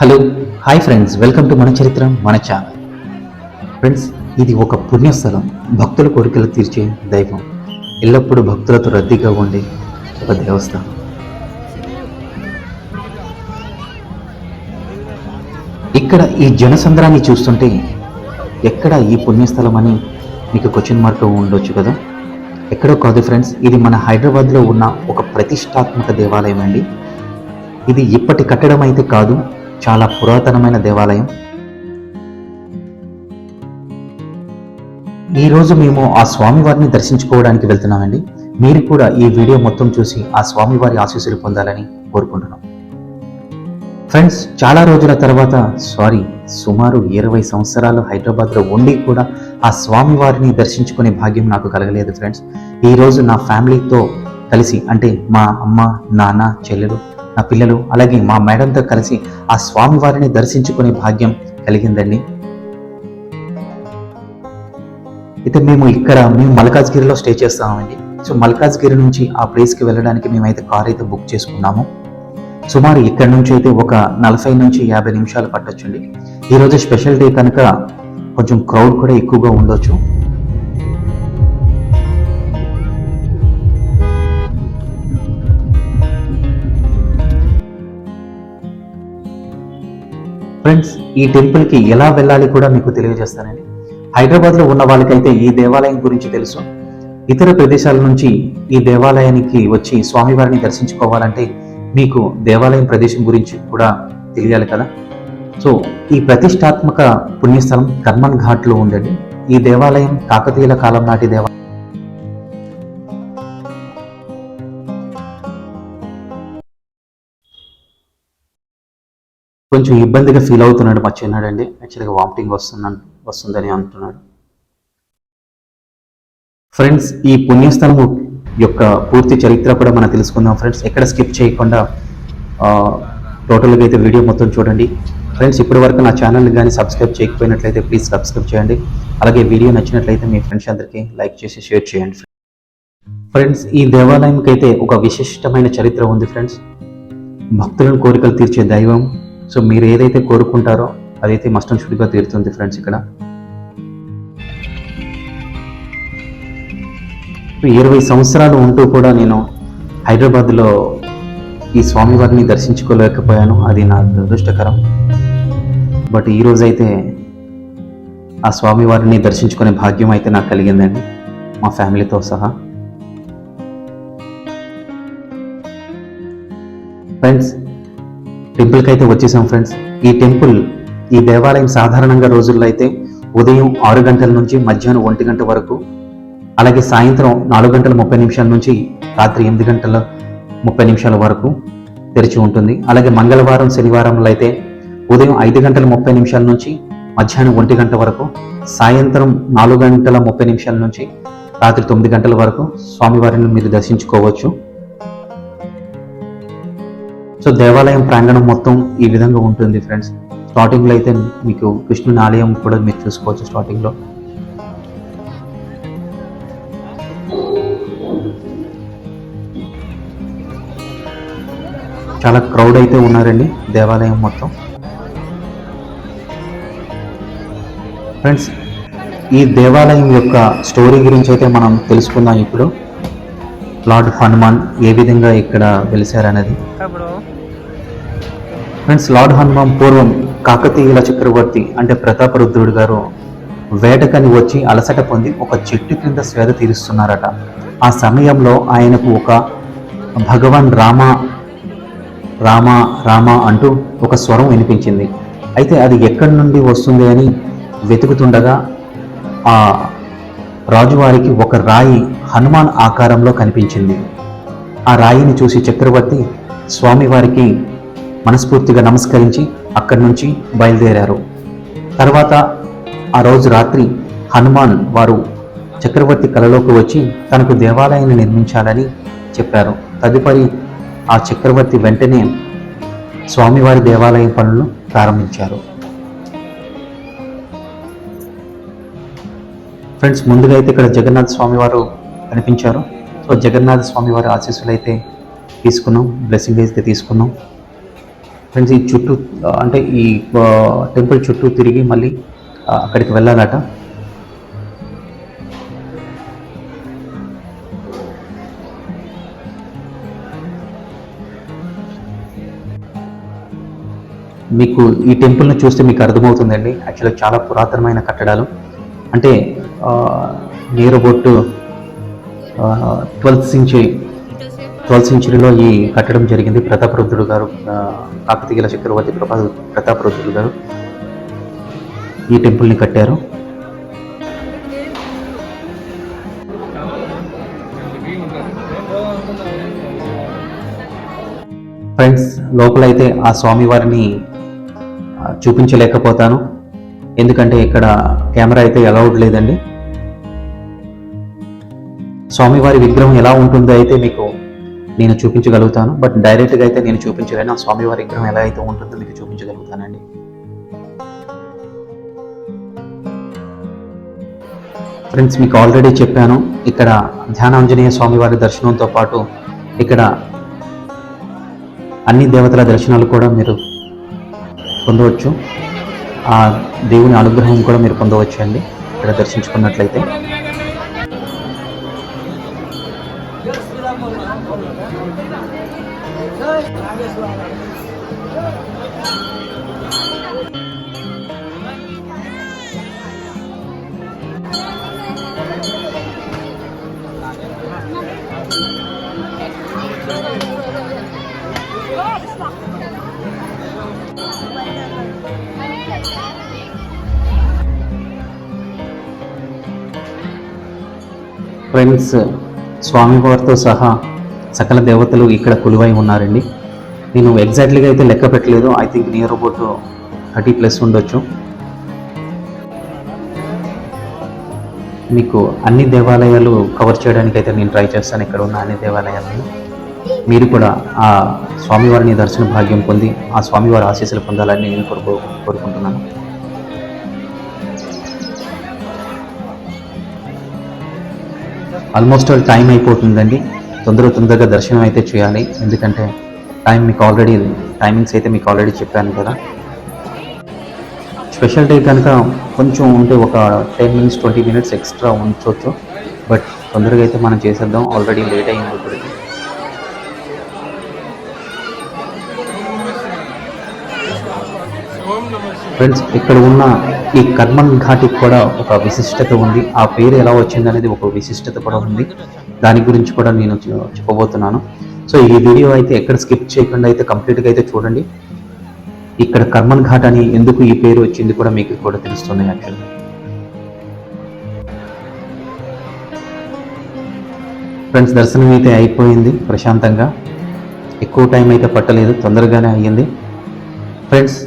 Hello hi friends welcome to మన చరిత్ర మన ఛానల్ ఫ్రెండ్స్ ఇది ఒక పుణ్యస్థలం. భక్తుల కోరికలు తీర్చే దైవం. ఎల్లప్పుడూ భక్తులతో రద్దీగా ఉండే ఒక దేవస్థానం. ఇక్కడ ఈ జనసంద్రాన్ని చూస్తుంటే ఎక్కడ ఈ పుణ్యస్థలం అని మీకు క్వశ్చన్ మార్క్ ఉండొచ్చు కదా? ఎక్కడో కాదు ఫ్రెండ్స్ ఇది మన హైదరాబాద్లో ఉన్న ఒక ప్రతిష్టాత్మక దేవాలయం అండి. ఇది ఇప్పటి కట్టడం అయితే కాదు చాలా పురాతనమైన దేవాలయం. ఈరోజు మేము ఆ స్వామివారిని దర్శించుకోవడానికి వెళ్తున్నామండి. మీరు కూడా ఈ వీడియో మొత్తం చూసి ఆ స్వామివారి ఆశీస్సులు పొందాలని కోరుకుంటున్నాం. ఫ్రెండ్స్ చాలా రోజుల తర్వాత సారీ సుమారు ఇరవై సంవత్సరాలు హైదరాబాద్లో ఉండి కూడా ఆ స్వామివారిని దర్శించుకునే భాగ్యం నాకు కలగలేదు ఫ్రెండ్స్. ఈరోజు నా ఫ్యామిలీతో కలిసి అంటే మా అమ్మ నాన్న చెల్లెలు నా పిల్లలు అలాగే మా మేడంతో కలిసి ఆ స్వామివారిని దర్శించుకునే భాగ్యం కలిగిందండి. అయితే మేము ఇక్కడ మేము మల్కాజ్గిరిలో స్టే చేస్తామండి సో మల్కాజ్గిరి నుంచి ఆ ప్లేస్కి వెళ్ళడానికి మేమైతే కార్ అయితే బుక్ చేసుకున్నాము. సుమారు ఇక్కడ నుంచి అయితే ఒక నలభై నుంచి యాభై నిమిషాలు పట్టొచ్చండి. ఈరోజు స్పెషల్ డే కనుక కొంచెం క్రౌడ్ కూడా ఎక్కువగా ఉండొచ్చు. ఫ్రెండ్స్ ఈ టెంపుల్కి ఎలా వెళ్ళాలి కూడా మీకు తెలియజేస్తానండి. హైదరాబాద్లో ఉన్న వాళ్ళకైతే ఈ దేవాలయం గురించి తెలుసు. ఇతర ప్రదేశాల నుంచి ఈ దేవాలయానికి వచ్చి స్వామివారిని దర్శించుకోవాలంటే మీకు దేవాలయం ప్రదేశం గురించి కూడా తెలియాలి కదా. సో ఈ ప్రతిష్టాత్మక పుణ్యస్థలం కర్మన్ ఘాట్లో ఉందండి. ఈ దేవాలయం కాకతీయుల కాలం నాటి దేవాలయం కొంచెం ఇబ్బందిగా ఫీల్ అవుతున్నాడు మా చిన్నాడండి. యాక్చువల్గా వామిటింగ్ వస్తున్నాను వస్తుందని అంటున్నాడు. ఫ్రెండ్స్ ఈ పుణ్యస్థలము యొక్క పూర్తి చరిత్ర కూడా మనం తెలుసుకుందాం. ఫ్రెండ్స్ ఎక్కడ స్కిప్ చేయకుండా టోటల్గా అయితే వీడియో మొత్తం చూడండి. ఫ్రెండ్స్ ఇప్పటి వరకు నా ఛానల్ని కానీ సబ్స్క్రైబ్ చేయకపోయినట్లయితే ప్లీజ్ సబ్స్క్రైబ్ చేయండి. అలాగే వీడియో నచ్చినట్లయితే మీ ఫ్రెండ్స్ అందరికీ లైక్ చేసి షేర్ చేయండి. ఫ్రెండ్స్ ఈ దేవాలయంకి అయితే ఒక విశిష్టమైన చరిత్ర ఉంది. ఫ్రెండ్స్ భక్తులను కోరికలు తీర్చే దైవం సో మీరు ఏదైతే కోరుకుంటారో అదైతే మస్టం షుడిగా తీరుతుంది ఫ్రెండ్స్ ఇక్కడ. ఇరవై సంవత్సరాలు ఉంటూ కూడా నేను హైదరాబాద్లో ఈ స్వామివారిని దర్శించుకోలేకపోయాను. అది నా దురదృష్టకరం. బట్ ఈరోజైతే ఆ స్వామివారిని దర్శించుకునే భాగ్యం అయితే నాకు కలిగిందండి. మా ఫ్యామిలీతో సహా. ఫ్రెండ్స్ టెంపుల్కి అయితే వచ్చేసాం ఫ్రెండ్స్. ఈ టెంపుల్ ఈ దేవాలయం సాధారణంగా రోజుల్లో అయితే ఉదయం ఆరు గంటల నుంచి మధ్యాహ్నం ఒంటి గంట వరకు అలాగే సాయంత్రం నాలుగు గంటల ముప్పై నిమిషాల నుంచి రాత్రి ఎనిమిది గంటల ముప్పై నిమిషాల వరకు తెరిచి ఉంటుంది. అలాగే మంగళవారం శనివారంలో అయితే ఉదయం ఐదు గంటల ముప్పై నిమిషాల నుంచి మధ్యాహ్నం ఒంటి గంట వరకు సాయంత్రం నాలుగు గంటల ముప్పై నిమిషాల నుంచి రాత్రి తొమ్మిది గంటల వరకు స్వామివారిని మీరు దర్శించుకోవచ్చు. సో దేవాలయం ప్రాంగణం మొత్తం ఈ విధంగా ఉంటుంది ఫ్రెండ్స్. స్టార్టింగ్లో అయితే మీకు కృష్ణుని ఆలయం కూడా మీరు చూసుకోవచ్చు స్టార్టింగ్లో. చాలా క్రౌడ్ అయితే ఉన్నారండి దేవాలయం మొత్తం. ఫ్రెండ్స్ ఈ దేవాలయం యొక్క స్టోరీ గురించి అయితే మనం తెలుసుకుందాం ఇప్పుడు. లార్డ్ హనుమాన్ ఏ విధంగా ఇక్కడ వెలిసారనేది. ఫ్రెండ్స్ లార్డ్ హనుమాన్ పూర్వం కాకతీయుల చక్రవర్తి అంటే ప్రతాపరుద్రుడు గారు వేటకని వచ్చి అలసట పొంది ఒక చెట్టు క్రింద స్వేద తీరుస్తున్నారట. ఆ సమయంలో ఆయనకు ఒక భగవాన్ రామ రామ రామ అంటూ ఒక స్వరం వినిపించింది. అయితే అది ఎక్కడి నుండి వస్తుంది అని వెతుకుతుండగా ఆ రాజువారికి ఒక రాయి హనుమాన్ ఆకారంలో కనిపించింది. ఆ రాయిని చూసి చక్రవర్తి స్వామివారికి మనస్ఫూర్తిగా నమస్కరించి అక్కడి నుంచి బయలుదేరారు. తర్వాత ఆ రోజు రాత్రి హనుమాన్ వారు చక్రవర్తి కలలోకి వచ్చి తనకు దేవాలయాన్ని నిర్మించాలని చెప్పారు. తదుపరి ఆ చక్రవర్తి వెంటనే స్వామివారి దేవాలయం పనులు ప్రారంభించారు. ఫ్రెండ్స్ ముందుగా అయితే ఇక్కడ జగన్నాథ స్వామి వారు కనిపించారు. సో జగన్నాథ స్వామి వారి ఆశీస్సులు అయితే తీసుకున్నాం బ్లెస్సింగ్ అయితే తీసుకున్నాం. ఫ్రెండ్స్ ఈ చుట్టూ అంటే ఈ టెంపుల్ చుట్టూ తిరిగి మళ్ళీ అక్కడికి వెళ్ళాలట. మీకు ఈ టెంపుల్ని చూస్తే మీకు అర్థమవుతుందండి. యాక్చువల్గా చాలా పురాతనమైన కట్టడాలు. అంటే near about twelfth century twelfth సెంచురీలో ఈ కట్టడం జరిగింది. ప్రతాపరుద్రుడు గారు కాకతీయుల చక్రవర్తి ప్రభా ప్రతాపరుద్రుడు గారు. ఈ టెంపుల్ని కట్టారు. ఫ్రెండ్స్ లోపలైతే ఆ స్వామివారిని చూపించలేకపోతాను. ఎందుకంటే ఇక్కడ కెమెరా అయితే అలౌడ్ లేదండి. స్వామివారి విగ్రహం ఎలా ఉంటుందో అయితే మీకు నేను చూపించగలుగుతాను బట్ డైరెక్ట్గా అయితే నేను చూపించలేను. ఆ స్వామివారి విగ్రహం ఎలా అయితే ఉంటుందో మీకు చూపించగలుగుతానండి. ఫ్రెండ్స్ మీకు ఆల్రెడీ చెప్పాను ఇక్కడ ధ్యానాంజనేయ స్వామివారి దర్శనంతో పాటు ఇక్కడ అన్ని దేవతల దర్శనాలు కూడా మీరు పొందవచ్చు. ఆ దేవుని అనుగ్రహం కూడా మీరు పొందవచ్చు అండి ఇక్కడ దర్శించుకున్నట్లయితే. ఫ్రెండ్స్ స్వామివారితో సహా సకల దేవతలు ఇక్కడ కొలువై ఉన్నారండి. నేను ఎగ్జాక్ట్లీగా అయితే లెక్క పెట్టలేదు. I think near about thirty plus ఉండొచ్చు. మీకు అన్ని దేవాలయాలు కవర్ చేయడానికి అయితే నేను ట్రై చేస్తాను. ఇక్కడ ఉన్న అన్ని దేవాలయాలను. మీరు కూడా ఆ స్వామివారిని దర్శన భాగ్యం పొంది ఆ స్వామివారి ఆశీస్సులు పొందాలని నేను కోరుకో కోరుకుంటున్నాను. ఆల్మోస్ట్ ఆల్ టైం అయిపోతుందండి. తొందర తొందరగా దర్శనం అయితే చేయాలి. ఎందుకంటే టైం మీకు ఆల్రెడీ టైమింగ్స్ అయితే మీకు ఆల్రెడీ చెప్పాను కదా. స్పెషల్ డే కనుక కొంచెం ఉంటే ఒక ten minutes twenty minutes extra ఉంచవచ్చు బట్ తొందరగా అయితే మనం చేసేద్దాం. ఆల్రెడీ లేట్ అయింది ఇప్పటికి. ఫ్రెండ్స్ ఇక్కడ ఉన్న ఈ కర్మన్ ఘాటికి కూడా ఒక విశిష్టత ఉంది. ఆ పేరు ఎలా వచ్చింది అనేది ఒక విశిష్టత కూడా ఉంది. దాని గురించి కూడా నేను చెప్పబోతున్నాను. సో ఈ వీడియో అయితే ఎక్కడ స్కిప్ చేయకుండా అయితే కంప్లీట్గా అయితే చూడండి. ఇక్కడ కర్మన్ ఘాట్ అని ఎందుకు ఈ పేరు వచ్చింది కూడా మీకు కూడా తెలుస్తుంది యాక్చువల్గా ఫ్రెండ్స్ దర్శనం అయితే అయిపోయింది ప్రశాంతంగా. ఎక్కువ టైం అయితే పట్టలేదు తొందరగానే అయ్యింది. ఫ్రెండ్స్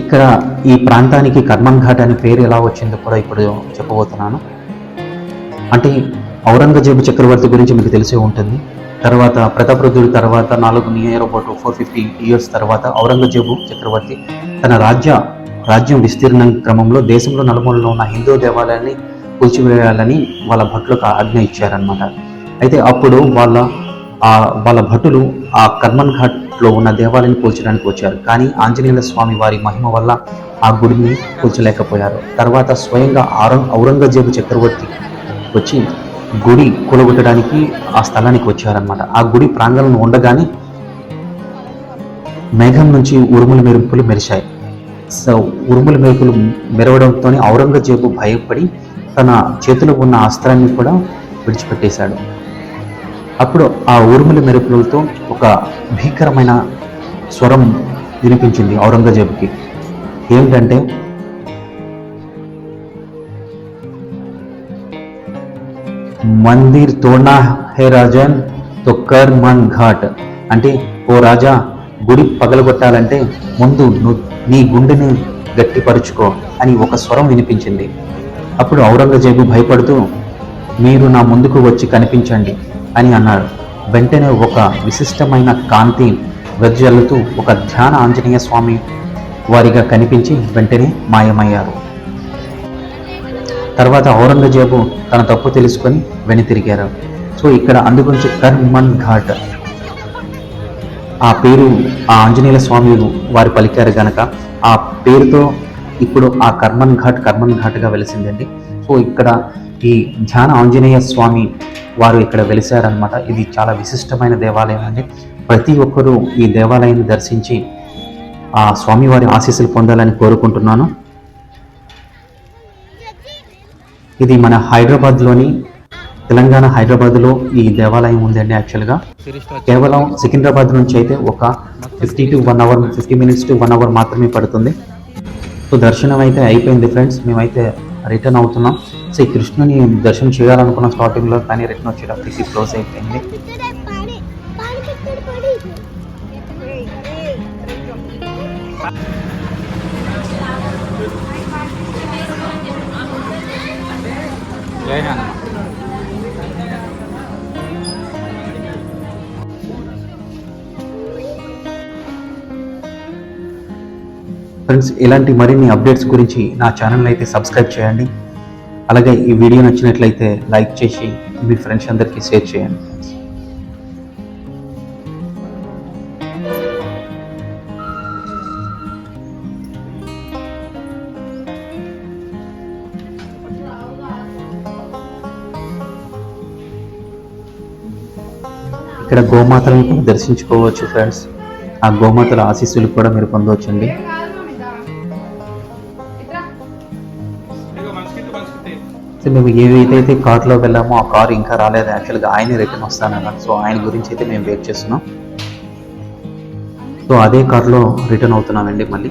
ఇక్కడ ఈ ప్రాంతానికి కర్మన్ ఘాట్ అనే పేరు ఎలా వచ్చిందో కూడా ఇప్పుడు చెప్పబోతున్నాను. అంటే ఔరంగజేబు చక్రవర్తి గురించి మీకు తెలిసే ఉంటుంది. తర్వాత ప్రతాపరుద్రుడి తర్వాత నాలుగు near about four fifty years తర్వాత ఔరంగజేబు చక్రవర్తి తన రాజ్య రాజ్యం విస్తీర్ణం క్రమంలో దేశంలో నలుమూలలో ఉన్న హిందూ దేవాలయాన్ని కూల్చివేయాలని వాళ్ళ భట్లకు ఆజ్ఞ ఇచ్చారనమాట అయితే అప్పుడు వాళ్ళ ఆ వాళ్ళ భటులు ఆ కర్మన్ ఘాట్లో ఉన్న దేవాలయాన్ని కూల్చడానికి వచ్చారు. కానీ ఆంజనేయుల స్వామి వారి మహిమ వల్ల ఆ గుడిని కూల్చలేకపోయారు. తర్వాత స్వయంగా ఔరం ఔరంగజేబు చక్రవర్తి వచ్చి గుడి కూలగొట్టడానికి ఆ స్థలానికి వచ్చారనమాట ఆ గుడి ప్రాంగణం ఉండగానే మేఘం నుంచి ఉరుముల మెరుపులు మెరిశాయి. సో ఉరుముల మెరుపులు మెరవడంతో ఔరంగజేబు భయపడి తన చేతిలో ఉన్న అస్త్రాన్ని కూడా విడిచిపెట్టేశాడు. అప్పుడు ఆ ఉరుముల మెరుపులతో ఒక భీకరమైన స్వరం వినిపించింది ఔరంగజేబుకి. ఏమిటంటే మందిర్ తోనా హే రాజన్తో కర్ మన్ ఘాట్. అంటే ఓ రాజా గుడి పగలగొట్టాలంటే ముందు నీ గుండెని గట్టిపరుచుకో అని ఒక స్వరం వినిపించింది. అప్పుడు ఔరంగజేబు భయపడుతూ మీరు నా ముందుకు వచ్చి కనిపించండి. అని అన్నాడు వెంటనే ఒక విశిష్టమైన కాంతి వెదజల్లుతూ ఒక ధ్యాన ఆంజనేయ స్వామి వారిగా కనిపించి వెంటనే మాయమయ్యారు. తర్వాత ఔరంగజేబు తన తప్పు తెలుసుకొని వెనుతిరిగారు. సో ఇక్కడ అందుగురించి కర్మన్ ఘాట్. ఆ పేరు ఆ ఆంజనేయుల స్వామి వారు పలికారు గనక ఆ పేరుతో ఇప్పుడు ఆ కర్మన్ ఘాట్ కర్మన్ ఘాట్గా వెలిసిందండి. సో ఇక్కడ ఈ ధ్యాన ఆంజనేయ స్వామి వారు ఇక్కడ వెలిశారనమాట ఇది చాలా విశిష్టమైన దేవాలయం అండి. ప్రతి ఒక్కరూ ఈ దేవాలయాన్ని దర్శించి ఆ స్వామివారి ఆశీస్సులు పొందాలని కోరుకుంటున్నాను. ఇది మన హైదరాబాద్లోని తెలంగాణ హైదరాబాద్లో ఈ దేవాలయం ఉందండి యాక్చువల్గా. కేవలం సికింద్రాబాద్ నుంచి అయితే ఒక fifty to one hour fifty minutes to one hour మాత్రమే పడుతుంది. సో దర్శనం అయితే అయిపోయింది ఫ్రెండ్స్. మేమైతే రిటర్న్ అవుతున్నాం. సో ఈ కృష్ణుని దర్శనం చేయాలనుకున్న స్టార్టింగ్లో కానీ రిటర్న్ వచ్చేటప్పటికి క్లోజ్ అయిపోయింది. पानी ఫ్రెండ్స్ ఇలాంటి మరిన్ని అప్డేట్స్ గురించి నా ఛానల్ అయితే సబ్స్క్రైబ్ చేయండి. అలాగే ఈ వీడియో నచ్చినట్లయితే లైక్ చేసి మీ ఫ్రెండ్స్ అందరికీ షేర్ చేయండి. ఇక్కడ గోమాతలను కూడా దర్శించుకోవచ్చు ఫ్రెండ్స్. ఆ గోమాతల ఆశీస్సులు కూడా మీరు పొందవచ్చండి. మేము ఏదైతే కార్లో వెళ్ళామో ఆ కార్ ఇంకా రాలేదు. యాక్చువల్గా ఆయనే రిటర్న్ వస్తానన్నారు. సో ఆయన గురించి అయితే మేము వెయిట్ చేస్తున్నాం. సో అదే కార్లో రిటర్న్ అవుతున్నామండి మళ్ళీ.